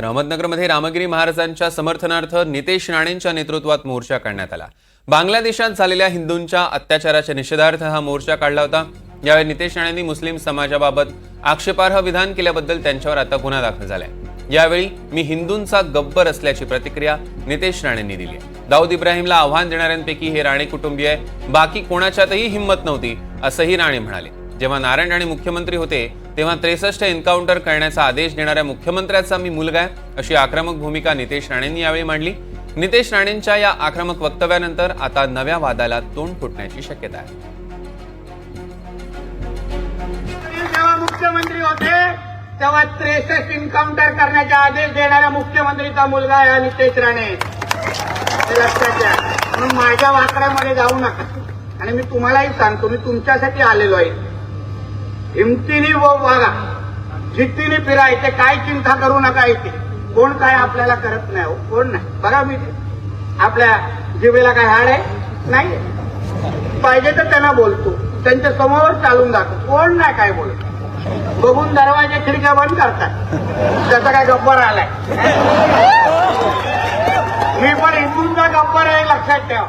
तर अहमदनगरमध्ये रामगिरी महाराजांच्या समर्थनार्थ नितेश राणेंच्या नेतृत्वात मोर्चा काढण्यात आला. बांगलादेशात झालेल्या हिंदूंच्या अत्याचाराच्या निषेधार्थ हा मोर्चा काढला होता. यावेळी नितेश राणेंनी मुस्लिम समाजाबाबत आक्षेपार्ह विधान केल्याबद्दल त्यांच्यावर आता गुन्हा दाखल झालाय. यावेळी मी हिंदूंचा गब्बर असल्याची प्रतिक्रिया नितेश राणेंनी दिली दाऊद इब्राहिमला आव्हान देणाऱ्यांपैकी हे राणे कुटुंबीय बाकी कोणाच्यातही हिंमत नव्हती असंही राणे म्हणाले. जेव्हा नारायण राणे मुख्यमंत्री होते तेव्हा त्रेसष्ट एन्काउंटर करण्याचा आदेश देणाऱ्या मुख्यमंत्र्याचा मी मुलगा आहे अशी आक्रमक भूमिका नितेश राणेंनी यावेळी मांडली. नितेश राणेंच्या या आक्रमक वक्तव्यानंतर आता नव्या वादाला तोंड फुटण्याची शक्यता आहे. जेव्हा मुख्यमंत्री होते तेव्हा त्रेसष्ट एन्काउंटर करण्याचे आदेश देणाऱ्या मुख्यमंत्रीचा मुलगा आहे नितेश राणे. लक्षात घ्या. म्हणून माझ्या वाकड्यामध्ये जाऊ नका. आणि मी तुम्हालाही सांगतो मी तुमच्यासाठी आलेलो आहे. हिमतीने व वागा जिद्दीने फिरा इथे काय चिंता करू नका इथे. कोण काय आपल्याला करत नाही हो कोण नाही. बघा मी आपल्या जिभेला काय हाड आहे? नाही. पाहिजे तर त्यांना बोलतो. त्यांच्यासमोर चालून जातो. कोण नाही काय बोलत. बघून दरवाजे खिडक्या बंद करतात. त्याचा काय गब्बर आलाय? मी पण हिंदूंचा गब्बर आहे लक्षात ठेवा.